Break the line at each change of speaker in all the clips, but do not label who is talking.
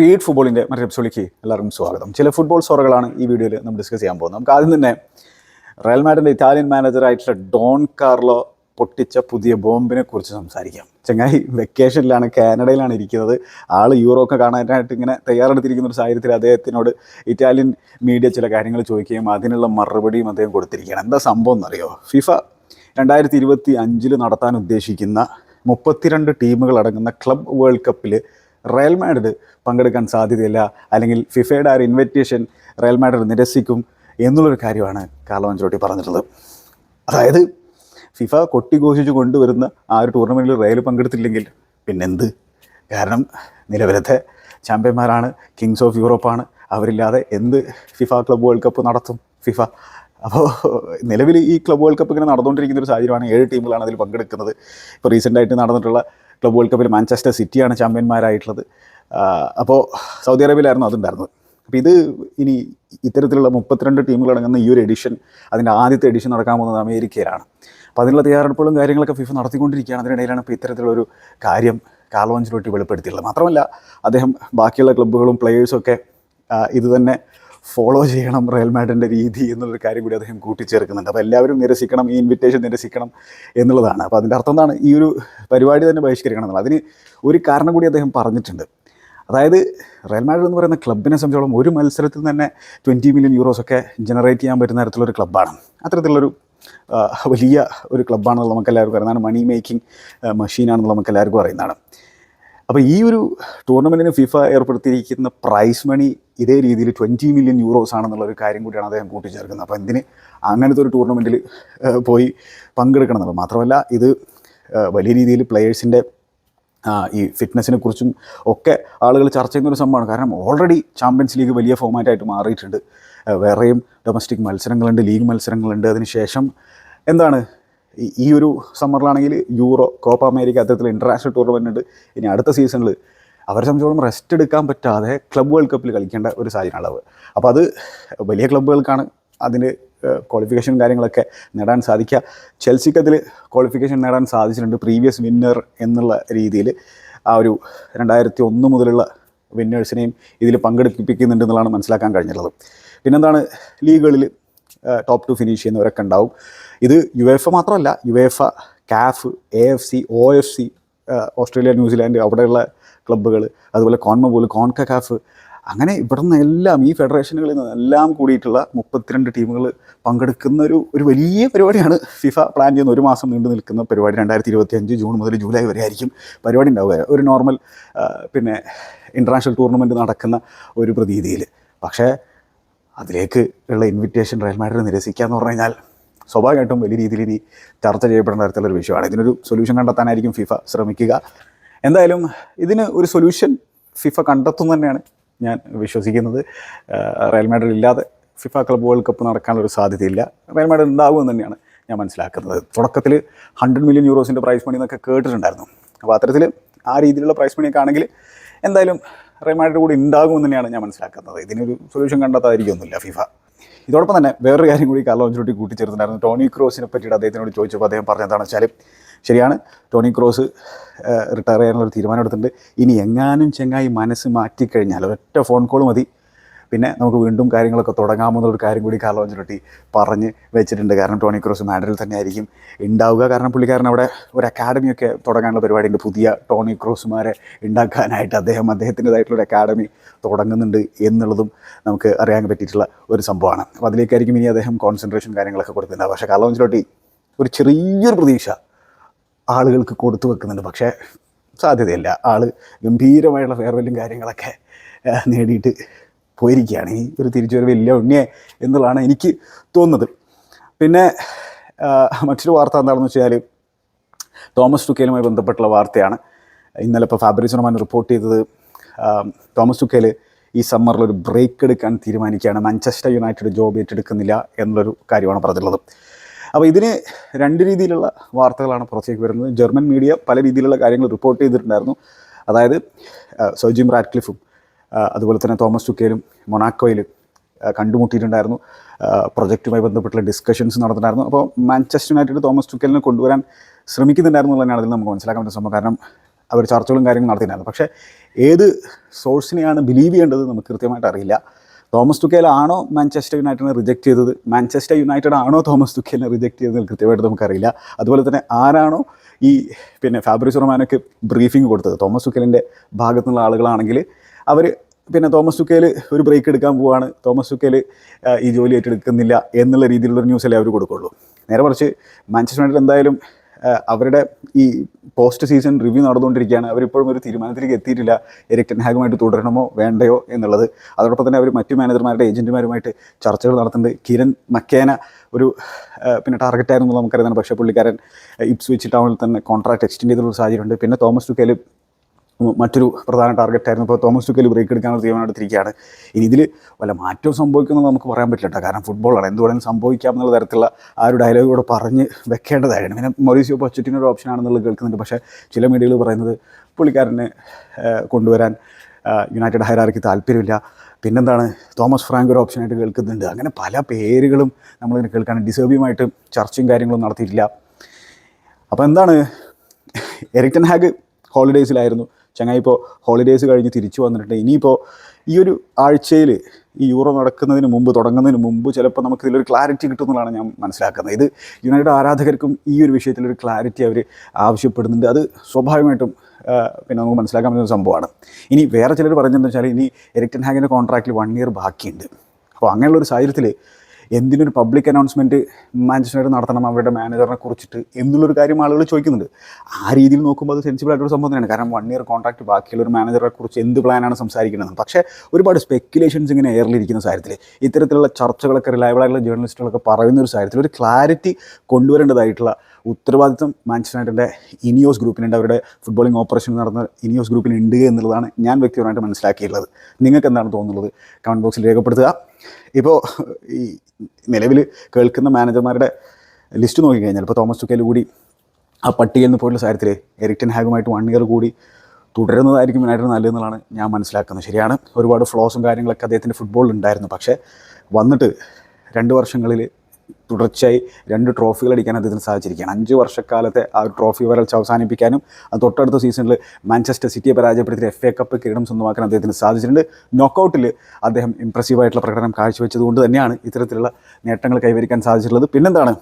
Feed ഫുട്ബോളിന്റെ മറ്റൊരു എപ്പിസോഡിലേക്ക് എല്ലാവർക്കും സ്വാഗതം. ചില ഫുട്ബോൾ സോറുകളാണ് ഈ വീഡിയോയിൽ നമ്മൾ ഡിസ്കസ് ചെയ്യാൻ പോകുന്നത്. നമുക്ക് ആദ്യം തന്നെ റയൽ മാഡിന്റെ ഇറ്റാലിയൻ മാനേജറായിട്ടുള്ള ഡോൺ കാർലോ പൊട്ടിച്ച പുതിയ ബോംബിനെ കുറിച്ച് സംസാരിക്കാം. ചങ്ങായി വെക്കേഷനിലാണ് കാനഡയിലാണ് ഇരിക്കുന്നത്. ആൾ യൂറോപ്പ് കാണാനായിട്ട് ഇങ്ങനെ തയ്യാറെടുത്തിരിക്കുന്ന ഒരു സാഹചര്യത്തിൽ അദ്ദേഹത്തിനോട് ഇറ്റാലിയൻ മീഡിയ ചില കാര്യങ്ങൾ ചോദിക്കുകയും അതിനുള്ള മറുപടിയും അദ്ദേഹം കൊടുത്തിരിക്കുകയാണ്. എന്താ സംഭവം എന്നറിയോ? ഫിഫ രണ്ടായിരത്തി ഇരുപത്തി അഞ്ചിൽ നടത്താൻ ഉദ്ദേശിക്കുന്ന മുപ്പത്തിരണ്ട് ടീമുകൾ അടങ്ങുന്ന ക്ലബ് വേൾഡ് കപ്പിൽ റയൽ മാഡ്രിഡ് പങ്കെടുക്കാൻ സാധ്യതയില്ല. അല്ലെങ്കിൽ ഫിഫയുടെ ആ ഒരു ഇൻവിറ്റേഷൻ റയൽ മാഡ്രിഡ് നിരസിക്കും എന്നുള്ളൊരു കാര്യമാണ് കാർലോ അഞ്ചലോട്ടി പറഞ്ഞിട്ടുള്ളത്. അതായത് ഫിഫ കൊട്ടിഘോഷിച്ച് കൊണ്ടുവരുന്ന ആ ഒരു ടൂർണമെന്റിൽ റയൽ പങ്കെടുത്തില്ലെങ്കിൽ പിന്നെന്ത്? കാരണം നിലവിലത്തെ ചാമ്പ്യന്മാരാണ് കിങ്സ് ഓഫ് യൂറോപ്പാണ് അവരില്ലാതെ എന്ത് ഫിഫ ക്ലബ് വേൾഡ് കപ്പ് നടത്തും ഫിഫ അപ്പോൾ നിലവിൽ ഈ ക്ലബ് വേൾഡ് കപ്പ് ഇങ്ങനെ നടന്നുകൊണ്ടിരിക്കുന്ന ഒരു സാഹചര്യമാണ് ഏഴ് ടീമുകളാണ് അതിൽ പങ്കെടുക്കുന്നത്. ഇപ്പോൾ റീസെന്റായിട്ട് നടന്നിട്ടുള്ള ക്ലബ് വേൾഡ് കപ്പിൽ മാഞ്ചസ്റ്റർ സിറ്റിയാണ് ചാമ്പ്യന്മാരായിട്ടുള്ളത്. അപ്പോൾ സൗദി അറേബ്യയിലായിരുന്നു അതുണ്ടായിരുന്നത്. അപ്പോൾ ഇത് ഇനി ഇത്തരത്തിലുള്ള മുപ്പത്തിരണ്ട് ടീമുകളടങ്ങുന്ന ഈ ഒരു എഡിഷൻ അതിന്റെ ആദ്യത്തെ എഡിഷൻ നടക്കാൻ പോകുന്നത് അമേരിക്കയിലാണ്. അപ്പോൾ അതിനുള്ള തയ്യാറെടുപ്പുകളും കാര്യങ്ങളൊക്കെ ഫിഫ നടത്തിക്കൊണ്ടിരിക്കുകയാണ്. അതിനിടയിലാണ് ഇപ്പോൾ ഇത്തരത്തിലുള്ളൊരു കാര്യം കാലോഞ്ചിലോട്ട് വെളിപ്പെടുത്തിയിട്ടുള്ളത്. മാത്രമല്ല അദ്ദേഹം ബാക്കിയുള്ള ക്ലബ്ബുകളും പ്ലേയേഴ്സൊക്കെ ഇത് തന്നെ ഫോളോ ചെയ്യണം റയൽ മാഡിന്റെ രീതി എന്നുള്ളൊരു കാര്യം കൂടി അദ്ദേഹം കൂട്ടിച്ചേർക്കുന്നുണ്ട്. അപ്പോൾ എല്ലാവരും നിരസിക്കണം ഈ ഇൻവിറ്റേഷൻ നിരസിക്കണം എന്നുള്ളതാണ്. അപ്പോൾ അതിന്റെ അർത്ഥം എന്താണ്? ഈ ഒരു പരിപാടി തന്നെ ബഹിഷ്കരിക്കണം എന്നുള്ളത്. അതിന് ഒരു കാരണം കൂടി അദ്ദേഹം പറഞ്ഞിട്ടുണ്ട്. അതായത് റയൽ മാഡ്രിഡ് എന്ന് പറയുന്ന ക്ലബിനെ സംബന്ധിച്ചോളം ഒരു മത്സരത്തിൽ തന്നെ ട്വന്റി മില്യൺ യൂറോസ് ഒക്കെ ജനറേറ്റ് ചെയ്യാൻ പറ്റുന്ന തരത്തിലൊരു ക്ലബ്ബാണ് അത്തരത്തിലുള്ളൊരു വലിയ ഒരു ക്ലബ്ബാണെന്നുള്ള നമുക്ക് എല്ലാവർക്കും അറിയുന്നതാണ് മണി മേക്കിംഗ് മെഷീനാണെന്നുള്ള നമുക്ക് എല്ലാവർക്കും അറിയുന്നതാണ്. അപ്പോൾ ഈ ഒരു ടൂർണമെന്റിന് ഫിഫ ഏർപ്പെടുത്തിയിരിക്കുന്ന പ്രൈസ് മണി ഇതേ രീതിയിൽ ട്വന്റി മില്യൺ യൂറോസ് ആണെന്നുള്ള ഒരു കാര്യം കൂടിയാണ് അദ്ദേഹം കൂട്ടിച്ചേർക്കുന്നത്. അപ്പോൾ എന്തിന് അങ്ങനത്തെ ഒരു ടൂർണമെന്റിൽ പോയി പങ്കെടുക്കണം എന്നുള്ളത്? മാത്രമല്ല ഇത് വലിയ രീതിയിൽ പ്ലെയേഴ്സിന്റെ ഈ ഫിറ്റ്നസ്സിനെ കുറിച്ചും ഒക്കെ ആളുകൾ ചർച്ച ചെയ്യുന്ന ഒരു സംഭവമാണ്. കാരണം ഓൾറെഡി ചാമ്പ്യൻസ് ലീഗ് വലിയ ഫോമാറ്റായിട്ട് മാറിയിട്ടുണ്ട്. വേറെയും ഡൊമസ്റ്റിക് മത്സരങ്ങളുണ്ട് ലീഗ് മത്സരങ്ങളുണ്ട്. അതിനുശേഷം എന്താണ് ഈ- ഒരു സമ്മറിലാണെങ്കിൽ യൂറോ കോപ്പ അമേരിക്ക അത്തരത്തിൽ ഇന്റർനാഷണൽ ടൂർണമെന്റ് ഉണ്ട്. ഇനി അടുത്ത സീസണിൽ അവരെ സംബന്ധിച്ചോളം റെസ്റ്റ് എടുക്കാൻ പറ്റാതെ ക്ലബ് വേൾഡ് കപ്പിൽ കളിക്കേണ്ട ഒരു സാഹചര്യമാണ് അളവ് അപ്പോൾ അത് വലിയ ക്ലബ്ബുകൾക്കാണ് അതിന് ക്വാളിഫിക്കേഷൻ കാര്യങ്ങളൊക്കെ നേടാൻ സാധിക്കുക. ചെൽസിക്ക് അതിൽ ക്വാളിഫിക്കേഷൻ നേടാൻ സാധിച്ചിട്ടുണ്ട് പ്രീവിയസ് വിന്നർ എന്നുള്ള രീതിയിൽ. ആ ഒരു രണ്ടായിരത്തി ഒന്ന് മുതലുള്ള വിന്നേഴ്സിനെയും ഇതിൽ പങ്കെടുപ്പിക്കുന്നുണ്ട് എന്നുള്ളതാണ് മനസ്സിലാക്കാൻ കഴിഞ്ഞിട്ടുള്ളത്. പിന്നെന്താണ് ലീഗുകളിൽ ടോപ്പ് ടു ഫിനിഷ് ചെയ്യുന്നവരൊക്കെ ഉണ്ടാവും. ഇത് യു എഫ് മാത്രമല്ല U F CAF A F C O F C Australia New Zealand അവിടെയുള്ള ക്ലബ്ബുകൾ അതുപോലെ കോൺമ പോലെ കോൺക കാഫ് അങ്ങനെ ഇവിടെ നിന്ന് എല്ലാം ഈ ഫെഡറേഷനുകളിൽ നിന്ന് എല്ലാം കൂടിയിട്ടുള്ള മുപ്പത്തിരണ്ട് ടീമുകൾ പങ്കെടുക്കുന്ന ഒരു ഒരു വലിയ പരിപാടിയാണ് ഫിഫ പ്ലാൻ ചെയ്യുന്ന ഒരു മാസം നീണ്ടു നിൽക്കുന്ന പരിപാടി. രണ്ടായിരത്തി ഇരുപത്തി അഞ്ച് ജൂൺ മുതൽ ജൂലൈ വരെ ആയിരിക്കും പരിപാടി ഉണ്ടാവുക. ഒരു നോർമൽ പിന്നെ ഇന്റർനാഷണൽ ടൂർണമെന്റ് നടക്കുന്ന ഒരു പ്രതീതിയിൽ. പക്ഷേ അതിലേക്ക് ഉള്ള ഇൻവിറ്റേഷൻ റയൽ മാഡ്രിഡ് നിരസിക്കുക എന്ന് പറഞ്ഞു കഴിഞ്ഞാൽ സ്വാഭാവികമായിട്ടും വലിയ രീതിയിൽ ഇനി ചർച്ച ചെയ്യപ്പെടേണ്ട തരത്തിലുള്ള ഒരു വിഷയമാണ്. ഇതിനൊരു സൊല്യൂഷൻ കണ്ടെത്താനായിരിക്കും ഫിഫ ശ്രമിക്കുക. എന്തായാലും ഇതിന് ഒരു സൊല്യൂഷൻ ഫിഫ കണ്ടെത്തും തന്നെയാണ് ഞാൻ വിശ്വസിക്കുന്നത്. റയൽ മാഡ്രിഡ് ഇല്ലാതെ ഫിഫ ക്ലബ് വേൾഡ് കപ്പ് നടക്കാനുള്ളൊരു സാധ്യതയില്ല. റയൽ മാഡ്രിഡ് ഉണ്ടാകുമെന്ന് തന്നെയാണ് ഞാൻ മനസ്സിലാക്കുന്നത്. തുടക്കത്തിൽ ഹൺഡ്രഡ് മില്യൺ യൂറോസിന്റെ പ്രൈസ് മണി എന്നൊക്കെ കേട്ടിട്ടുണ്ടായിരുന്നു. അപ്പോൾ അത്തരത്തിൽ ആ രീതിയിലുള്ള പ്രൈസ് മണിയൊക്കെ ആണെങ്കിൽ എന്തായാലും മാഡ്രിഡ് കൂടി ഉണ്ടാകുമെന്ന് തന്നെയാണ് ഞാൻ മനസ്സിലാക്കുന്നത്. ഇതിനൊരു സൊല്യൂഷൻ കണ്ടെത്താതിരിക്കൊന്നുമില്ല ഫിഫ ഇതോടൊപ്പം തന്നെ വേറൊരു കാര്യം കൂടി കാർലോ അഞ്ചലോട്ടി കൂട്ടിച്ചേർത്തിട്ടുണ്ടായിരുന്നു. ടോണി ക്രോസിനെ പറ്റിയിട്ട് അദ്ദേഹത്തിനോട് ചോദിച്ചപ്പോൾ അദ്ദേഹം പറഞ്ഞതാണെന്ന് വെച്ചാൽ ശരിയാണ് ടോണി ക്രോസ് റിട്ടയർ ചെയ്യാനുള്ള ഒരു തീരുമാനം എടുത്തിട്ടുണ്ട്. ഇനി എങ്ങാനും ചെങ്ങായി മനസ്സ് മാറ്റിക്കഴിഞ്ഞാൽ ഒറ്റ ഫോൺ കോൾ മതി. പിന്നെ നമുക്ക് വീണ്ടും കാര്യങ്ങളൊക്കെ തുടങ്ങാമെന്നുള്ളൊരു കാര്യം കൂടി കാർലോ അഞ്ചലോട്ടി പറഞ്ഞ് വെച്ചിട്ടുണ്ട്. കാരണം ടോണി ക്രോസ് മാഡറിൽ തന്നെ ആയിരിക്കും ഉണ്ടാവുക. കാരണം പുള്ളിക്കാരൻ അവിടെ ഒരു അക്കാഡമിയൊക്കെ തുടങ്ങാനുള്ള പരിപാടിയുണ്ട്. പുതിയ ടോണി ക്രോസുമാരെ ഉണ്ടാക്കാനായിട്ട് അദ്ദേഹം അദ്ദേഹത്തിന്റെതായിട്ടുള്ള ഒരു അക്കാഡമി തുടങ്ങുന്നുണ്ട് എന്നുള്ളതും നമുക്ക് അറിയാൻ പറ്റിയിട്ടുള്ള ഒരു സംഭവമാണ്. അപ്പോൾ അതിലേക്കായിരിക്കും ഇനി അദ്ദേഹം കോൺസെൻട്രേഷൻ കാര്യങ്ങളൊക്കെ കൊടുക്കുന്നുണ്ട് പക്ഷേ കാർലോ അഞ്ചലോട്ടി ഒരു ചെറിയൊരു പ്രതീക്ഷ ആളുകൾക്ക് കൊടുത്തു വെക്കുന്നുണ്ട്. പക്ഷേ സാധ്യതയില്ല. ആൾ ഗംഭീരമായിട്ടുള്ള ഫെയർവെല്ലും കാര്യങ്ങളൊക്കെ നേടിയിട്ട് പോയിരിക്കുകയാണ്. ഈ ഒരു തിരിച്ചൊരു വലിയ ഉണ്ണിയെ എന്നുള്ളതാണ് എനിക്ക് തോന്നുന്നത്. പിന്നെ മറ്റൊരു വാർത്ത എന്താണെന്ന് വെച്ചാൽ തോമസ് ടുക്കേലുമായി ബന്ധപ്പെട്ടുള്ള വാർത്തയാണ്. ഇന്നലെ ഇപ്പോൾ ഫാബ്രിസ് റഹ്മാൻ റിപ്പോർട്ട് ചെയ്തത് തോമസ് ടുക്കേൽ ഈ സമ്മറിൽ ഒരു ബ്രേക്ക് എടുക്കാൻ തീരുമാനിക്കുകയാണ്. മാഞ്ചസ്റ്റർ യുണൈറ്റഡ് ജോബ് ഏറ്റെടുക്കുന്നില്ല എന്നുള്ളൊരു കാര്യമാണ് പറഞ്ഞിട്ടുള്ളത്. അപ്പോൾ ഇതിന് രണ്ട് രീതിയിലുള്ള വാർത്തകളാണ് പുറത്തേക്ക് വരുന്നത്. ജർമ്മൻ മീഡിയ പല രീതിയിലുള്ള കാര്യങ്ങൾ റിപ്പോർട്ട് ചെയ്തിട്ടുണ്ടായിരുന്നു. അതായത് സോജിം റാഡ്ക്ലിഫും ആ, അതുപോലെ തന്നെ തോമസ് ചുക്കയിലും മൊണാക്കോയിലും ആ, കണ്ടുമുട്ടിയിട്ടുണ്ടായിരുന്നു. പ്രൊജക്റ്റുമായി ബന്ധപ്പെട്ടുള്ള ഡിസ്കഷൻസ് നടന്നിട്ടുണ്ടായിരുന്നു. അപ്പോൾ മാഞ്ചസ്റ്റർ യുണൈറ്റഡ് തോമസ് ടുക്കലിനെ കൊണ്ടുവരാൻ ശ്രമിക്കുന്നുണ്ടായിരുന്നു എന്നുള്ളതാണ് അതിൽ നമുക്ക് മനസ്സിലാക്കാൻ പറ്റുന്ന സംഭവം. കാരണം അവർ ചർച്ചകളും കാര്യങ്ങളും നടത്തിയിട്ടുണ്ടായിരുന്നു. പക്ഷേ ഏത് സോഴ്സിനെയാണ് ബിലീവ് ചെയ്യേണ്ടത് നമുക്ക് കൃത്യമായിട്ട് അറിയില്ല. തോമസ് തുക്കേലാണോ മാഞ്ചസ്റ്റർ യുണൈറ്റഡിനെ റിജക്റ്റ് ചെയ്തത്? മാഞ്ചസ്റ്റർ യുണൈറ്റഡ് ആണോ തോമസ് തുക്കേലിനെ റിജക്റ്റ് ചെയ്തത് കൃത്യമായിട്ട് നമുക്കറിയില്ല അതുപോലെ തന്നെ ആരാണോ ഈ പിന്നെ ഫാബ്രിസ് റൊമാനൊക്കെ ബ്രീഫിംഗ് കൊടുത്തത്? തോമസ് തുക്കേലിന്റെ ഭാഗത്തുനിന്നുള്ള ആളുകളാണെങ്കിൽ അവർ പിന്നെ തോമസ് ചുക്കേൽ ഒരു ബ്രേക്ക് എടുക്കാൻ പോവാണ്. തോമസ് ചുക്കേൽ ഈ ജോലി ഏറ്റെടുക്കുന്നില്ല എന്നുള്ള രീതിയിലുള്ള ന്യൂസല്ലേ അവർ കൊടുക്കുള്ളൂ. നേരെ മറിച്ച് മാഞ്ചസ്റ്റർ യുണൈറ്റഡ് എന്തായാലും അവരുടെ ഈ പോസ്റ്റ് സീസൺ റിവ്യൂ നടന്നുകൊണ്ടിരിക്കുകയാണ്. അവരിപ്പോഴും ഒരു തീരുമാനത്തിലേക്ക് എത്തിയിട്ടില്ല. എരിക് ടെൻഹാഗുമായിട്ട് തുടരണമോ വേണ്ടയോ എന്നുള്ളത്. അതോടൊപ്പം തന്നെ അവർ മറ്റു മാനേജർമാരുടെ ഏജന്റുമാരുമായിട്ട് ചർച്ചകൾ നടത്തുന്നുണ്ട്. കിരൺ മക്കേന ഒരു പിന്നെ ടാർഗറ്റായിരുന്നു നമുക്കറിയാം. പക്ഷേ പുള്ളിക്കാരൻ ഇപ്സ്വിച്ച് ടൗണിൽ തന്നെ കോൺട്രാക്ട് എക്സ്റ്റെൻഡ് ചെയ്തിട്ടുള്ള സാഹചര്യമുണ്ട്. പിന്നെ തോമസ് ടുക്കേൽ മറ്റൊരു പ്രധാന ടാർഗറ്റ് ആയിരുന്നു. ഇപ്പോൾ തോമസ് ടുക്കൽ ബ്രേക്ക് എടുക്കാനുള്ള തീരുമാനമെടുത്തിരിക്കുകയാണ് ഇനി ഇതിൽ വല്ല മാറ്റവും സംഭവിക്കുമെന്ന് നമുക്ക് പറയാൻ പറ്റില്ല കാരണം ഫുട്ബോളാണ് എന്ത് വേണമെങ്കിലും സംഭവിക്കാം എന്നുള്ള തരത്തിലുള്ള ആ ഒരു ഡയലോഗ് കൂടെ പറഞ്ഞ് വെക്കേണ്ടതായിരുന്നു പിന്നെ മൊറീസിയോ പൊച്ചറ്റിന് ഒരു ഓപ്ഷൻ ആണെന്നുള്ളത് കേൾക്കുന്നുണ്ട്. പക്ഷേ ചില മീഡിയകൾ പറയുന്നത് പുള്ളിക്കാരനെ കൊണ്ടുവരാൻ യുണൈറ്റഡ് ഹൈറാർക്ക് താല്പര്യമില്ല. പിന്നെന്താണ്? തോമസ് ഫ്രാങ്ക് ഒരു ഓപ്ഷനായിട്ട് കേൾക്കുന്നുണ്ട്. അങ്ങനെ പല പേരുകളും നമ്മളിങ്ങനെ കേൾക്കാണ് ഡിസേർബിയുമായിട്ട് ചർച്ചയും കാര്യങ്ങളും നടത്തിയിട്ടില്ല. അപ്പോൾ എന്താണ്? എറിക്ടൻ ഹാഗ് ഹോളിഡേയ്സിലായിരുന്നു ചങ്ങായി ഇപ്പോൾ ഹോളിഡേയ്സ് കഴിഞ്ഞ് തിരിച്ചു വന്നിട്ടുണ്ട്. ഇനിയിപ്പോൾ ഈ ഒരു ആഴ്ചയിൽ ഈ യൂറോ നടക്കുന്നതിന് മുമ്പ് തുടങ്ങുന്നതിന് മുമ്പ് ചിലപ്പോൾ നമുക്ക് ഇതിലൊരു ക്ലാരിറ്റി കിട്ടുമെന്നുള്ളതാണ് ഞാൻ മനസ്സിലാക്കുന്നത്. ഇത് യുണൈറ്റഡ് ആരാധകർക്കും ഈ ഒരു വിഷയത്തിലൊരു ക്ലാരിറ്റി അവർ ആവശ്യപ്പെടുന്നുണ്ട്. അത് സ്വാഭാവികമായിട്ടും പിന്നെ നമുക്ക് മനസ്സിലാക്കാൻ പറ്റുന്ന സംഭവമാണ്. ഇനി വേറെ ചിലർ പറഞ്ഞതെന്ന് വെച്ചാൽ ഇനി എരിക്ടൻ ഹാഗിന്റെ കോൺട്രാക്റ്റിൽ വൺ ഇയർ ബാക്കിയുണ്ട്. അപ്പോൾ അങ്ങനെയുള്ളൊരു സാഹചര്യത്തിൽ എന്തിനൊരു പബ്ലിക് അനൗൺസ്മെന്റ് മാഞ്ചസ്റ്റർ നടത്തണം അവരുടെ മാനേജറിനെ കുറിച്ചിട്ട് എന്നുള്ളൊരു കാര്യം ആളുകൾ ചോദിക്കുന്നുണ്ട്. ആ രീതിയിൽ നോക്കുമ്പോൾ അത് സെൻസിബിൾ ആയിട്ടൊരു സംഭവം തന്നെയാണ്. കാരണം വൺ ഇയർ കോൺട്രാക്ട് ബാക്കിയുള്ള ഒരു മാനേജറെ കുറിച്ച് എന്ത് പ്ലാനാണ് സംസാരിക്കുന്നത് പക്ഷേ ഒരുപാട് സ്പെക്കുലേഷൻസ് ഇങ്ങനെ എയറിലിരിക്കുന്ന സാഹചര്യത്തിൽ ഇത്തരത്തിലുള്ള ചർച്ചകളൊക്കെ റിലയബിൾ ആയിട്ടുള്ള ജേർണലിസ്റ്റുകളൊക്കെ പറയുന്ന ഒരു സാഹചര്യത്തിൽ ഒരു ക്ലാരിറ്റി കൊണ്ടുവരേണ്ടതായിട്ടുള്ള ഉത്തരവാദിത്വം മാഞ്ചസ്റ്റർ ഇനിയോസ് ഗ്രൂപ്പിനുണ്ട് അവരുടെ ഫുട്ബോളിംഗ് ഓപ്പറേഷൻ നടന്ന ഇനിയോസ് ഗ്രൂപ്പിനുണ്ട് എന്നുള്ളതാണ് ഞാൻ വ്യക്തിപരമായിട്ട് മനസ്സിലാക്കിയിട്ടുള്ളത്. നിങ്ങൾക്ക് എന്താണ് തോന്നുന്നത്? കമന്റ് ബോക്സിൽ രേഖപ്പെടുത്തുക. ഇപ്പോൾ ഈ നിലവിൽ കേൾക്കുന്ന മാനേജർമാരുടെ ലിസ്റ്റ് നോക്കിക്കഴിഞ്ഞാൽ ഇപ്പോൾ തോമസ് ചുക്കയിൽ കൂടി ആ പട്ടികയിൽ നിന്ന് പോയിട്ടുള്ള കാര്യത്തിൽ എറിക്ടൻ ഹാഗുമായിട്ട് വൺ ഇയർ കൂടി തുടരുന്നതായിരിക്കും യുണൈറ്റഡ് നല്ലതെന്നുള്ളതാണ് ഞാൻ മനസ്സിലാക്കുന്നത്. ശരിയാണ് ഒരുപാട് ഫ്ലോസും കാര്യങ്ങളൊക്കെ അദ്ദേഹത്തിന്റെ ഫുട്ബോളിൽ ഉണ്ടായിരുന്നു. പക്ഷേ വന്നിട്ട് രണ്ട് വർഷങ്ങളിൽ തുടർച്ചയായി രണ്ട് ട്രോഫികൾ അടിക്കാൻ അദ്ദേഹത്തിന് സാധിച്ചിരിക്കുകയാണ്. അഞ്ച് വർഷക്കാലത്തെ ആ ട്രോഫി വരൾച്ച അവസാനിപ്പിക്കാനും തൊട്ടടുത്ത സീസണിൽ മാഞ്ചസ്റ്റർ സിറ്റിയെ പരാജയപ്പെടുത്തി എഫ് എ കപ്പ് കിരീടം സ്വന്തമാക്കാൻ അദ്ദേഹത്തിന് സാധിച്ചിട്ടുണ്ട്. നോക്കൗട്ടിൽ അദ്ദേഹം ഇമ്പ്രസീവായിട്ടുള്ള പ്രകടനം കാഴ്ചവെച്ചത് കൊണ്ട് തന്നെയാണ് ഇത്തരത്തിലുള്ള നേട്ടങ്ങൾ കൈവരിക്കാൻ സാധിച്ചിട്ടുള്ളത്. പിന്നെന്താണ്?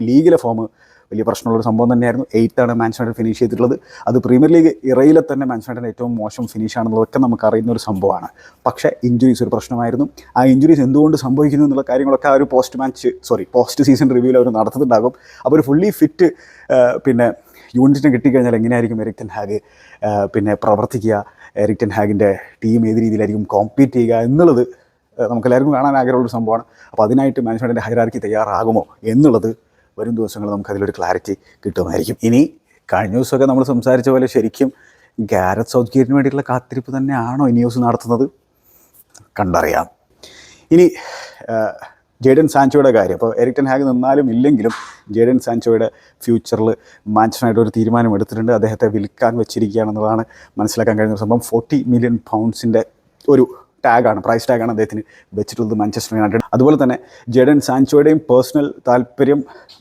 ലീഗിലെ ഫോം വലിയ പ്രശ്നമുള്ളൊരു സംഭവം തന്നെയായിരുന്നു. എയ്ത്താണ് മാൻസ് യുണൈറ്റഡ് ഫിനിഷ് ചെയ്തിട്ടുള്ളത്. അത് പ്രീമിയർ ലീഗ് ഇറയിലെ തന്നെ മാൻസ് യുണൈറ്റഡിന്റെ ഏറ്റവും മോശം ഫിനിഷ് ആണെന്നുള്ളതൊക്കെ നമുക്ക് അറിയുന്ന ഒരു സംഭവമാണ്. പക്ഷേ ഇഞ്ചുറീസ് ഒരു പ്രശ്നമായിരുന്നു. ആ ഇഞ്ചുറീസ് എന്തുകൊണ്ട് സംഭവിക്കുന്നു എന്നുള്ള കാര്യങ്ങളൊക്കെ ആ ഒരു post match sorry post season റിവ്യൂവിൽ അവർ നടത്തുന്നുണ്ടാകും. അപ്പോൾ ഒരു ഫുള്ളി ഫിറ്റ് പിന്നെ യൂണിറ്റിന് കിട്ടിക്കഴിഞ്ഞാൽ എങ്ങനെയായിരിക്കും എറിക്ടൻ ഹാഗ് പിന്നെ പ്രവർത്തിക്കുക എറിക്ടൻ ഹാഗിന്റെ ടീം ഏത് രീതിയിലായിരിക്കും കോമ്പീറ്റ് ചെയ്യുക എന്നുള്ളത് നമുക്കെല്ലാവർക്കും കാണാൻ ആഗ്രഹമുള്ളൊരു സംഭവമാണ്. അപ്പോൾ അതിനായിട്ട് മാനേജ്മെന്റിന്റെ ഹൈറാർക്കി തയ്യാറാകുമോ എന്നുള്ളത് വരും ദിവസങ്ങൾ നമുക്ക് അതിലൊരു ക്ലാരിറ്റി കിട്ടുമായിരിക്കും. ഇനി കഴിഞ്ഞ ദിവസമൊക്കെ നമ്മൾ സംസാരിച്ച പോലെ ശരിക്കും ഗാരത് സൗത്ത് ഗേറ്റിന് വേണ്ടിയിട്ടുള്ള കാത്തിരിപ്പ് തന്നെയാണോ ഈ ന്യൂസ് നടത്തുന്നത്? കണ്ടറിയാം. ഇനി ജേഡൻ സാൻചോയുടെ കാര്യം. അപ്പോൾ എരിക്ടൻ ഹാഗ് നിന്നാലും ഇല്ലെങ്കിലും ജേഡൻ സാൻചോയുടെ ഫ്യൂച്ചറിൽ മാൻസനായിട്ട് ഒരു തീരുമാനം എടുത്തിട്ടുണ്ട്. അദ്ദേഹത്തെ വിൽക്കാൻ വെച്ചിരിക്കുകയാണെന്നുള്ളതാണ് മനസ്സിലാക്കാൻ കഴിയുന്ന സംഭവം. ഫോർട്ടി മില്യൺ പൗണ്ട്സിന്റെ ഒരു ടാഗാണ് പ്രൈസ് ടാഗാണ് അദ്ദേഹത്തിന് വെച്ചിട്ടുള്ളത് മാഞ്ചസ്റ്റർ യുണൈറ്റഡ് അതുപോലെ തന്നെ ജഡൻ സാൻചോയുടെയും പേഴ്സണൽ താല്പര്യം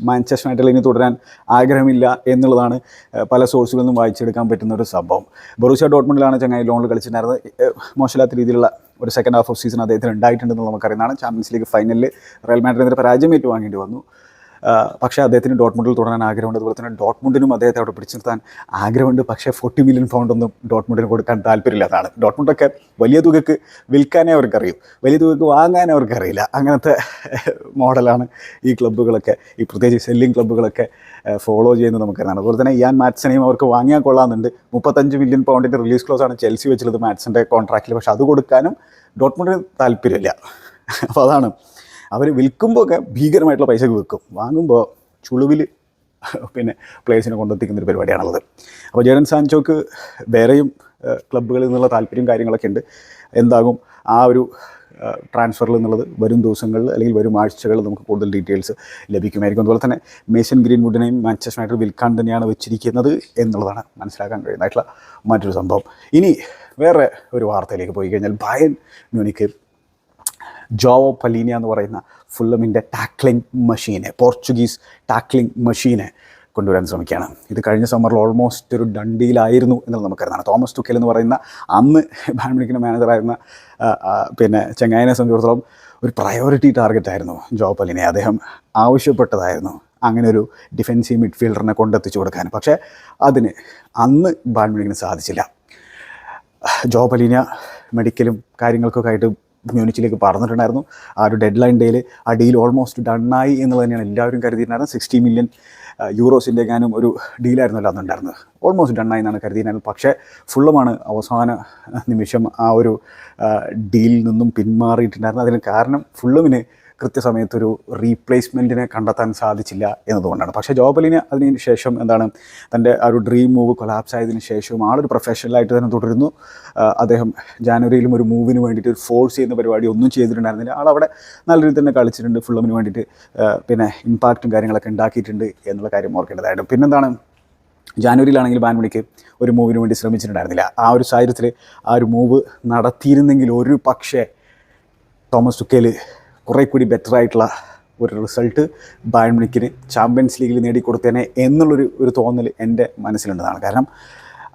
മാഞ്ചസ്റ്റർ യുണൈറ്റഡിൽ ഇനി തുടരാൻ ആഗ്രഹമില്ല എന്നുള്ളതാണ് പല സോഴ്സുകളിൽ നിന്നും വായിച്ചെടുക്കാൻ പറ്റുന്ന ഒരു സംഭവം. ബൊറൂസിയ ഡോട്ട്മണ്ടിലാണ് ചങ്ങായി ലോണിൽ കളിച്ചിട്ടുണ്ടായിരുന്നത്. മോശമില്ലാത്ത രീതിയിലുള്ള ഒരു സെക്കൻഡ് ഹാഫ് ഓഫ് സീസൺ അദ്ദേഹത്തിന് ഉണ്ടായിട്ടുണ്ടെന്ന് നമുക്കറിയുന്നതാണ്. ചാമ്പ്യൻസ് ലീഗ് ഫൈനലിൽ റയൽ മാഡ്രിഡിനെതിരെ പരാജയം ഏറ്റുവാങ്ങേണ്ടി വന്നു. പക്ഷേ അദ്ദേഹത്തിന് ഡോട്ട്മുണ്ടിൽ തുടരാൻ ആഗ്രഹമുണ്ട്. അതുപോലെ തന്നെ ഡോട്ട്മുണ്ടിനും അദ്ദേഹത്തെ അവിടെ പിടിച്ചു നിർത്താൻ ആഗ്രഹമുണ്ട്. പക്ഷേ ഫോർട്ടി മില്യൺ പൗണ്ടൊന്നും ഡോട്ട്മുണ്ടിന് കൊടുക്കാൻ താല്പര്യമില്ലാത്തതാണ് ഡോട്ട്മുണ്ടൊക്കെ വലിയ തുകയ്ക്ക് വിൽക്കാനേ അവർക്കറിയും. വലിയ തുകയ്ക്ക് വാങ്ങാനേ അവർക്കറിയില്ല. അങ്ങനത്തെ മോഡലാണ് ഈ ക്ലബ്ബുകളൊക്കെ ഈ പ്രത്യേകിച്ച് സെല്ലിംഗ് ക്ലബ്ബുകളൊക്കെ ഫോളോ ചെയ്യുന്നത് നമുക്കറിയാം അതുപോലെ തന്നെ ഇയാൻ മാറ്റ്സനെയും അവർക്ക് വാങ്ങിയാൽ കൊള്ളാമെന്നുണ്ട്. മുപ്പത്തഞ്ച് മില്യൺ പൗണ്ടിന്റെ റിലീസ് ക്ലോസ് ആണ് ചെൽസി വെച്ചുള്ളത് മാറ്റ്സിന്റെ കോൺട്രാക്റ്റിൽ പക്ഷേ അത് കൊടുക്കാനും ഡോട്ട്മുണ്ടിന് താല്പര്യമില്ല. അപ്പോൾ അതാണ് അവർ വിൽക്കുമ്പോൾ ഒക്കെ ഭീകരമായിട്ടുള്ള പൈസക്ക് വിൽക്കും. വാങ്ങുമ്പോൾ ചുളുവിൽ പിന്നെ പ്ലേയേഴ്സിനെ കൊണ്ടെത്തിക്കുന്നൊരു പരിപാടിയാണുള്ളത്. അപ്പോൾ ജേഡൻ സാൻചോക്ക് വേറെയും ക്ലബ്ബുകളിൽ നിന്നുള്ള താല്പര്യം കാര്യങ്ങളൊക്കെ ഉണ്ട്. എന്താകും? ആ ഒരു ട്രാൻസ്ഫറിൽ എന്നുള്ളത് വരും ദിവസങ്ങളിൽ അല്ലെങ്കിൽ വരും ആഴ്ചകളിൽ നമുക്ക് കൂടുതൽ ഡീറ്റെയിൽസ് ലഭിക്കുമായിരിക്കും. അതുപോലെ തന്നെ മേസൺ ഗ്രീൻവുഡിനെയും മാഞ്ചസ്റ്റർ യുണൈറ്റഡ് വിൽക്കാൻ തന്നെയാണ് വെച്ചിരിക്കുന്നത് എന്നുള്ളതാണ് മനസ്സിലാക്കാൻ കഴിയുന്നതായിട്ടുള്ള മറ്റൊരു സംഭവം. ഇനി വേറെ ഒരു വാർത്തയിലേക്ക് പോയി കഴിഞ്ഞാൽ ബയൻ മ്യൂണിക്ക് ജോവോ പലീനിയ എന്ന് പറയുന്ന ഫുള്ളമിന്റെ tackling machine Portuguese tackling machine കൊണ്ടുവരാൻ ശ്രമിക്കുകയാണ്. ഇത് കഴിഞ്ഞ സമ്മറിൽ ഓൾമോസ്റ്റ് ഒരു ഡണ്ടിയിലായിരുന്നു എന്നുള്ളത് നമുക്കറിയാം തോമസ് ടുക്കൽ എന്ന് പറയുന്ന അന്ന് ബാഡ്മിന്റൺ മാനേജറായിരുന്ന പിന്നെ ചെങ്ങായിനെ സംബന്ധിച്ചിടത്തോളം ഒരു പ്രയോറിറ്റി ടാർഗറ്റ് ആയിരുന്നു ജോ പലിനെ അദ്ദേഹം ആവശ്യപ്പെട്ടതായിരുന്നു അങ്ങനെ ഒരു ഡിഫെൻസീവ് മിഡ്ഫീൽഡറിനെ കൊണ്ടെത്തിച്ചു കൊടുക്കാൻ. പക്ഷേ അതിന് അന്ന് ബാഡ്മിന്റണിന് സാധിച്ചില്ല. ജോ പലീന മെഡിക്കലും കാര്യങ്ങൾക്കൊക്കെ ആയിട്ട് മ്യൂണിച്ചിലേക്ക് പറഞ്ഞിട്ടുണ്ടായിരുന്നു ആ ഒരു ഡെഡ് ലൈൻ ഡേയിൽ ആ ഡീൽ ഓൾമോസ്റ്റ് ഡണ്ണായി എന്ന് തന്നെയാണ് എല്ലാവരും കരുതിയിട്ടുണ്ടായിരുന്നത്. സിക്സ്റ്റി മില്യൺ യൂറോസിന്റെ ഗാനും ഒരു ഡീലായിരുന്നല്ലോ അന്നുണ്ടായിരുന്നത്. ഓൾമോസ്റ്റ് ഡണ്ണായി എന്നാണ് കരുതിയിരുന്നത് പക്ഷേ ഫുള്ളുമാണ് അവസാന നിമിഷം ആ ഒരു ഡീലിൽ നിന്നും പിന്മാറിയിട്ടുണ്ടായിരുന്നത്. അതിന് കാരണം ഫുള്ളുമിന് കൃത്യസമയത്തൊരു റീപ്ലേസ്മെന്റിനെ കണ്ടെത്താൻ സാധിച്ചില്ല എന്നതുകൊണ്ടാണ്. പക്ഷേ ജോബലിന് അതിന് ശേഷം എന്താണ് തന്റെ ആ ഒരു ഡ്രീം മൂവ് കൊലാപ്സ് ആയതിനു ശേഷവും ആളൊരു പ്രൊഫഷണലായിട്ട് തന്നെ തുടരുന്നു. അദ്ദേഹം ജാനുവരിയിലും ഒരു മൂവിന് വേണ്ടിയിട്ട് ഒരു ഫോഴ്സ് ചെയ്യുന്ന പരിപാടി ഒന്നും ചെയ്തിട്ടുണ്ടായിരുന്നില്ല. ആൾ അവിടെ നല്ല രീതിയിൽ തന്നെ കളിച്ചിട്ടുണ്ട് ഫുള്ളമിന് വേണ്ടിയിട്ട് പിന്നെ ഇമ്പാക്റ്റും കാര്യങ്ങളൊക്കെ ഉണ്ടാക്കിയിട്ടുണ്ട് എന്നുള്ള കാര്യം ഓർക്കേണ്ടതായിട്ട് പിന്നെന്താണ് ജാനുവരിയിലാണെങ്കിൽ ബാൻമണിക്ക് ഒരു മൂവിന് വേണ്ടി ശ്രമിച്ചിട്ടുണ്ടായിരുന്നില്ല. ആ ഒരു സാഹചര്യത്തിൽ ആ ഒരു മൂവ് നടത്തിയിരുന്നെങ്കിൽ ഒരു പക്ഷേ തോമസ് ടുക്കേൽ കുറേ കൂടി ബെറ്റർ ആയിട്ടുള്ള ഒരു റിസൾട്ട് ബാൻമണിക്കിന് ചാമ്പ്യൻസ് ലീഗിൽ നേടിക്കൊടുത്തേനെ എന്നുള്ളൊരു ഒരു തോന്നൽ എന്റെ മനസ്സിലുണ്ടതാണ് കാരണം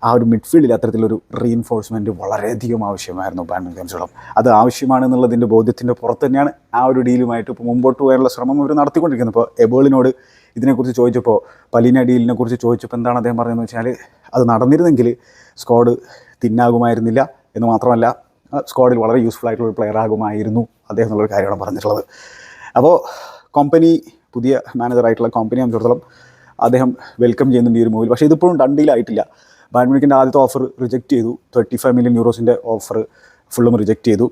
ആ ഒരു മിഡ്ഫീൽഡിൽ അത്തരത്തിലൊരു റീഇൻഫോഴ്സ്മെന്റ് വളരെയധികം ആവശ്യമായിരുന്നു ബാൻമിൻ ഗെയിംസോളം അത് ആവശ്യമാണെന്നുള്ളതിന്റെ ബോധ്യത്തിന്റെ പുറത്ത് തന്നെയാണ് ആ ഒരു ഡീലുമായിട്ട് ഇപ്പോൾ മുമ്പോട്ട് പോകാനുള്ള ശ്രമം അവർ നടത്തിക്കൊണ്ടിരിക്കുന്നത്. ഇപ്പോൾ എബേളിനോട് ഇതിനെക്കുറിച്ച് ചോദിച്ചപ്പോൾ പലീന ഡീലിനെ കുറിച്ച് ചോദിച്ചപ്പോൾ എന്താണ് അദ്ദേഹം പറഞ്ഞതെന്ന് വെച്ചാൽ അത് നടന്നിരുന്നെങ്കിൽ സ്ക്വാഡ് തിന്നാകുമായിരുന്നില്ല എന്ന് മാത്രമല്ല സ്ക്വാഡിൽ വളരെ യൂസ്ഫുൾ ആയിട്ടുള്ള ഒരു പ്ലെയർ ആകുമായിരുന്നു അദ്ദേഹം എന്നുള്ളൊരു കാര്യമാണ് പറഞ്ഞിട്ടുള്ളത്. അപ്പോൾ കമ്പനി പുതിയ മാനേജറായിട്ടുള്ള കമ്പനി സംബന്ധിച്ചിടത്തോളം അദ്ദേഹം വെൽക്കം ചെയ്യുന്നുണ്ട് ഈ ഒരു മൂവിൽ പക്ഷേ ഇതിപ്പോഴും ഡണ്ടിയിലായിട്ടില്ല ബാഡ്മിന്റന്റെ ആദ്യത്തെ ഓഫർ റിജക്റ്റ് ചെയ്തു. തേർട്ടി ഫൈവ് മില്യൺ യൂറോസിന്റെ ഓഫർ ഫുള്ളും റിജക്റ്റ് ചെയ്തു.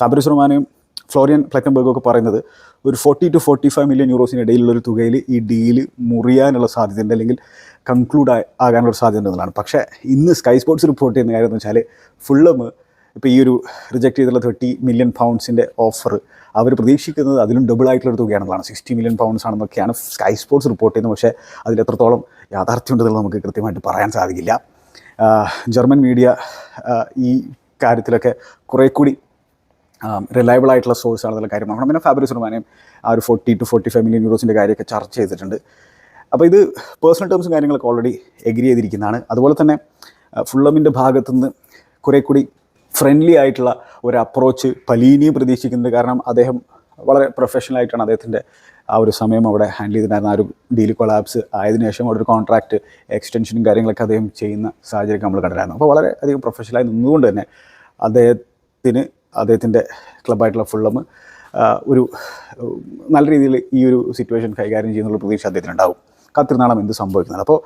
ഫാബ്രിസ് റൊമാനയും ഫ്ലോറിയൻ പ്ലക്കംബർഗും ഒക്കെ പറയുന്നത് ഒരു forty to forty five million ഇടയിലുള്ള ഒരു തുകയിൽ ഈ ഡീൽ മുറിയാനുള്ള സാധ്യതയുണ്ട് അല്ലെങ്കിൽ കൺക്ലൂഡ് ആകാനുള്ള സാധ്യത ഉണ്ടെന്നുള്ളതാണ് പക്ഷേ ഇന്ന് സ്കൈ സ്പോർട്സ് റിപ്പോർട്ട് ചെയ്യുന്ന കാര്യം എന്ന് വെച്ചാൽ ഫുള്ളും ഇപ്പോൾ ഈ ഒരു റിജക്റ്റ് ചെയ്തിട്ടുള്ള തേർട്ടി മില്യൺ പൗണ്ട്സിന്റെ ഓഫർ അവർ പ്രതീക്ഷിക്കുന്നത് അതിലും ഡബിൾ ആയിട്ടുള്ള ഒരു തുകയാണെന്നുള്ളതാണ്. സിക്സ്റ്റി മില്യൺ പൗണ്ട്സ് ആണെന്നൊക്കെയാണ് സ്കൈ സ്പോർട്സ് റിപ്പോർട്ട് ചെയ്യുന്നത്. പക്ഷേ അതിൽ എത്രത്തോളം യാഥാർത്ഥ്യം ഉണ്ടെന്നുള്ളത് നമുക്ക് കൃത്യമായിട്ട് പറയാൻ സാധിക്കില്ല. ജർമ്മൻ മീഡിയ ഈ കാര്യത്തിലൊക്കെ കുറേ കൂടി റിലയബിൾ ആയിട്ടുള്ള സോഴ്സ് ആണെന്നുള്ള കാര്യം നോക്കണം പിന്നെ ഫാബ്രിസ് റുമാനെയും ആ ഒരു forty to forty five million യൂറോസിന്റെ കാര്യമൊക്കെ ചർച്ച ചെയ്തിട്ടുണ്ട്. അപ്പോൾ ഇത് പേഴ്സണൽ ടേംസും കാര്യങ്ങളൊക്കെ ഓൾറെഡി എഗ്രി ചെയ്തിരിക്കുന്നതാണ്. അതുപോലെ തന്നെ ഫുള്ളമിന്റെ ഭാഗത്തുനിന്ന് കുറേ കൂടി ഫ്രണ്ട്ലി ആയിട്ടുള്ള ഒരു അപ്രോച്ച് പലീനിയും പ്രതീക്ഷിക്കുന്നത് കാരണം അദ്ദേഹം വളരെ പ്രൊഫഷണൽ ആയിട്ടാണ് അദ്ദേഹത്തിന്റെ ആ ഒരു സമയം അവിടെ ഹാൻഡിൽ ചെയ്തിട്ടുണ്ടായിരുന്ന ആ ഒരു ഡീൽ കൊളാപ്സ് ആയതിനു ശേഷം അവിടെ ഒരു കോൺട്രാക്റ്റ് എക്സ്റ്റൻഷനും കാര്യങ്ങളൊക്കെ അദ്ദേഹം ചെയ്യുന്ന സാഹചര്യം നമ്മൾ കണ്ടിരുന്നു അപ്പോൾ വളരെ അധികം പ്രൊഫഷണലായി നിന്നുകൊണ്ട് തന്നെ അദ്ദേഹത്തിന് അദ്ദേഹത്തിന്റെ ക്ലബ്ബായിട്ടുള്ള ഫുള്ളം ഒരു നല്ല രീതിയിൽ ഈ ഒരു സിറ്റുവേഷൻ കൈകാര്യം ചെയ്യുന്നുള്ള പ്രതീക്ഷ അദ്ദേഹത്തിനുണ്ടാവും. കാത്തിരുന്നാളം എന്ത് സംഭവിക്കുന്നത്. അപ്പോൾ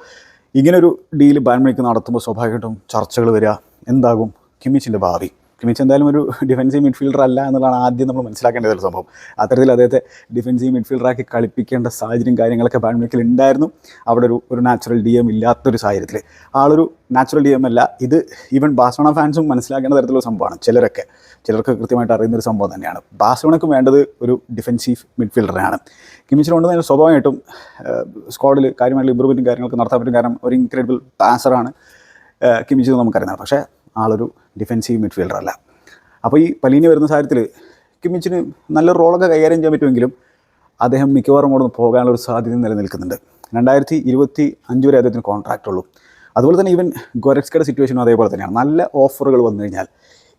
ഇങ്ങനൊരു ഡീൽ ബാൻമണിക്ക് നടത്തുമ്പോൾ സ്വാഭാവികമായിട്ടും ചർച്ചകൾ വരിക. എന്താകും? കിമിച്ചിന്റെ ഭാവി. കിമിച്ച് എന്തായാലും ഒരു ഡിഫൻസീവ് മിഡ്ഫീൽഡർ അല്ല എന്നുള്ളതാണ് ആദ്യം നമ്മൾ മനസ്സിലാക്കേണ്ട ഒരു സംഭവം. അത്തരത്തിൽ അദ്ദേഹത്തെ ഡിഫൻസീവ് മിഡ്ഫീൽഡറാക്കി കളിപ്പിക്കേണ്ട സാഹചര്യം കാര്യങ്ങളൊക്കെ ബാൻമണിക്കിൽ ഉണ്ടായിരുന്നു. അവിടെ ഒരു ഒരു നാച്ചുറൽ ഡി എം ഇല്ലാത്തൊരു സാഹചര്യത്തിൽ ആളൊരു നാച്ചുറൽ ഡി എം അല്ല. ഇത് ഈവൻ ബാസോണ ഫാൻസും മനസ്സിലാക്കേണ്ട തരത്തിലുള്ള സംഭവമാണ്. ചിലരൊക്കെ ചിലർക്ക് കൃത്യമായിട്ട് അറിയുന്ന ഒരു സംഭവം തന്നെയാണ്. ബാഴ്സലോണയ്ക്ക് വേണ്ടത് ഒരു ഡിഫൻസീവ് മിഡ്ഫീൽഡറാണ് കിമിച്ചിനുകൊണ്ട് തന്നെ സ്വാഭാവികമായിട്ടും സ്ക്വാഡിൽ കാര്യമായിട്ടുള്ള ഇമ്പ്രൂവ്മെന്റും കാര്യങ്ങളൊക്കെ നടത്താൻ പറ്റും. കാരണം ഒരു ഇൻക്രെഡിബിൾ പാസറാണ് കിമിച്ച് നമുക്കറിയാം. പക്ഷേ ആളൊരു ഡിഫൻസീവ് മിഡ്ഫീൽഡർ അല്ല. അപ്പോൾ ഈ പലീനി വരുന്ന സാഹചര്യത്തിൽ കിമിച്ചിന് നല്ലൊരു റോളൊക്കെ കൈകാര്യം ചെയ്യാൻ പറ്റുമെങ്കിലും അദ്ദേഹം മിക്കവാറും കൂടെ പോകാനുള്ള ഒരു സാധ്യത നിലനിൽക്കുന്നുണ്ട്. രണ്ടായിരത്തി ഇരുപത്തി അഞ്ച് വരെ അദ്ദേഹത്തിന് കോൺട്രാക്റ്റ് ഉള്ളൂ. അതുപോലെ തന്നെ ഈവൻ ഗോരക്സ്കയുടെ സിറ്റുവേഷനും അതേപോലെ തന്നെയാണ്. നല്ല ഓഫറുകൾ വന്നു കഴിഞ്ഞാൽ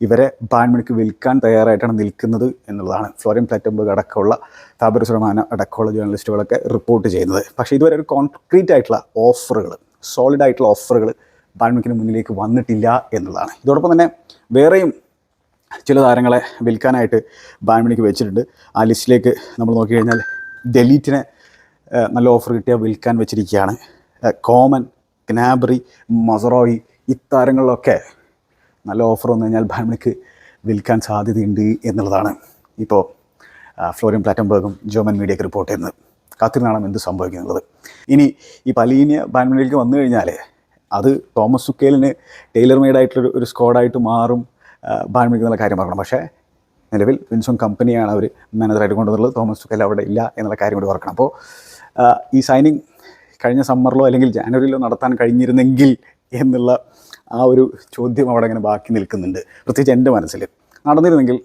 ഇവരെ ബാൻമണിക്ക് വിൽക്കാൻ തയ്യാറായിട്ടാണ് നിൽക്കുന്നത് എന്നുള്ളതാണ്. ഫ്ലോറിൻ പ്ലാറ്റംബർഗ് അടക്കമുള്ള താപര സുലമാന അടക്കമുള്ള ജേർണലിസ്റ്റുകളൊക്കെ റിപ്പോർട്ട് ചെയ്യുന്നത്. പക്ഷേ ഇതുവരെ ഒരു കോൺക്രീറ്റ് ആയിട്ടുള്ള ഓഫറുകൾ സോളിഡ് ആയിട്ടുള്ള ഓഫറുകൾ ബാൻമണിക്കിന് മുന്നിലേക്ക് വന്നിട്ടില്ല എന്നുള്ളതാണ്. ഇതോടൊപ്പം തന്നെ വേറെയും ചില താരങ്ങളെ വിൽക്കാനായിട്ട് ബാൻമണിക്ക് വെച്ചിട്ടുണ്ട്. ആ ലിസ്റ്റിലേക്ക് നമ്മൾ നോക്കിക്കഴിഞ്ഞാൽ ഡെലീറ്റിനെ നല്ല ഓഫർ കിട്ടിയാൽ വിൽക്കാൻ വെച്ചിരിക്കുകയാണ്. കോമൻ ഗ്നാബറി മസറോയി ഇത്താരങ്ങളിലൊക്കെ നല്ല ഓഫർ വന്നു കഴിഞ്ഞാൽ ബാൻമണിക്ക് വിൽക്കാൻ സാധ്യതയുണ്ട് എന്നുള്ളതാണ് ഇപ്പോൾ ഫ്ലോറിയൻ പ്ലാറ്റംബർഗും ജർമ്മൻ മീഡിയക്ക് റിപ്പോർട്ട് ചെയ്യുന്നത്. കാത്തിരുന്നാണ് എന്ത് സംഭവിക്കുന്നുള്ളത് ഇനി ഈ പലീനിയ ബാൻമണിലേക്ക് വന്നു കഴിഞ്ഞാൽ അത് തോമസ് സുക്കേലിന് ടൈലർ മെയ്ഡായിട്ടുള്ള ഒരു സ്ക്വാഡായിട്ട് മാറും എന്നുള്ള കാര്യം പറയണം. പക്ഷേ നിലവിൽ വിൻസോൺ കമ്പനിയാണ് അവർ മാനേജറായിട്ട് കൊണ്ടുവന്നുള്ളത് തോമസ് സുക്കേൽ അവിടെ ഇല്ല എന്നുള്ള കാര്യം കൂടി ഓർക്കണം. അപ്പോൾ ഈ സൈനിങ് കഴിഞ്ഞ സമ്മറിലോ അല്ലെങ്കിൽ ജാനുവരിയിലോ നടത്താൻ കഴിഞ്ഞിരുന്നെങ്കിൽ എന്നുള്ള ആ ഒരു ചോദ്യം അവിടെ അങ്ങനെ ബാക്കി നിൽക്കുന്നുണ്ട്. പ്രത്യേകിച്ച് എന്റെ മനസ്സിൽ. നടന്നിരുന്നെങ്കിൽ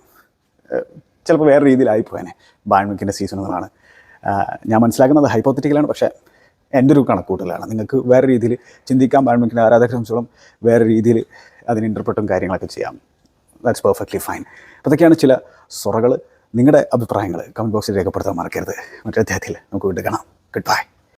ചിലപ്പോൾ വേറെ രീതിയിലായി പോയേനെ ബാൻമിക്കിന്റെ സീസൺ എന്നുള്ളതാണ് ഞാൻ മനസ്സിലാക്കുന്നത് ഹൈപ്പോത്തറ്റിക്കലാണ് പക്ഷേ എന്റെ ഒരു കണക്കൂട്ടലാണ്. നിങ്ങൾക്ക് വേറെ രീതിയിൽ ചിന്തിക്കാൻ ബാഡ്മിന്റൺ ആരാധകരെ സംബന്ധിച്ചോളം വേറെ രീതിയിൽ അതിന് ഇന്റർപ്രറ്റും കാര്യങ്ങളൊക്കെ ചെയ്യാം. ദാറ്റ്സ് പെർഫെക്റ്റ്ലി ഫൈൻ അതൊക്കെയാണ് ചില സൊറകൾ നിങ്ങളുടെ അഭിപ്രായങ്ങൾ കമന്റ് ബോക്സിൽ രേഖപ്പെടുത്താൻ മറക്കരുത്. മറ്റേ അധ്യായത്തിൽ നമുക്ക് വീണ്ടും കാണാം. Good bye